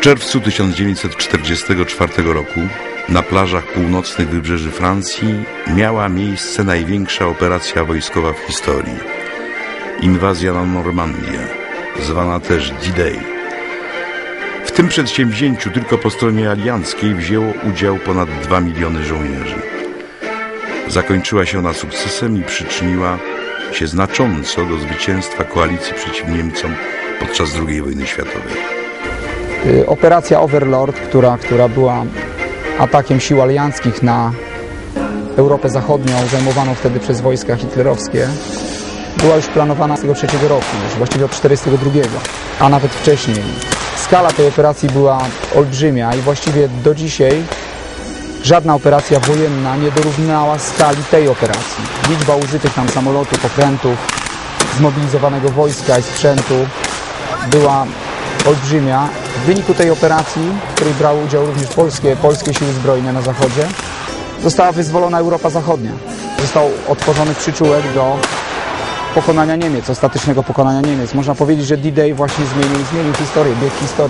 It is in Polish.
W czerwcu 1944 roku na plażach północnych wybrzeży Francji miała miejsce największa operacja wojskowa w historii. Inwazja na Normandię, zwana też D-Day. W tym przedsięwzięciu tylko po stronie alianckiej wzięło udział ponad 2 miliony żołnierzy. Zakończyła się ona sukcesem i przyczyniła się znacząco do zwycięstwa koalicji przeciw Niemcom podczas II wojny światowej. Y, Operacja Overlord, która, która była atakiem sił alianckich na Europę Zachodnią, zajmowaną wtedy przez wojska hitlerowskie, była już planowana z tego trzeciego roku, już właściwie od 1942, a nawet wcześniej. Skala tej operacji była olbrzymia i właściwie do dzisiaj żadna operacja wojenna nie dorównała skali tej operacji. Liczba użytych tam samolotów, okrętów, zmobilizowanego wojska i sprzętu była olbrzymia. W wyniku tej operacji, w której brały udział również polskie, polskie siły zbrojne na zachodzie, została wyzwolona Europa Zachodnia. Został otworzony przyczółek do pokonania Niemiec, ostatecznego pokonania Niemiec. Można powiedzieć, że D-Day właśnie zmienił, zmienił historię, bieg historii.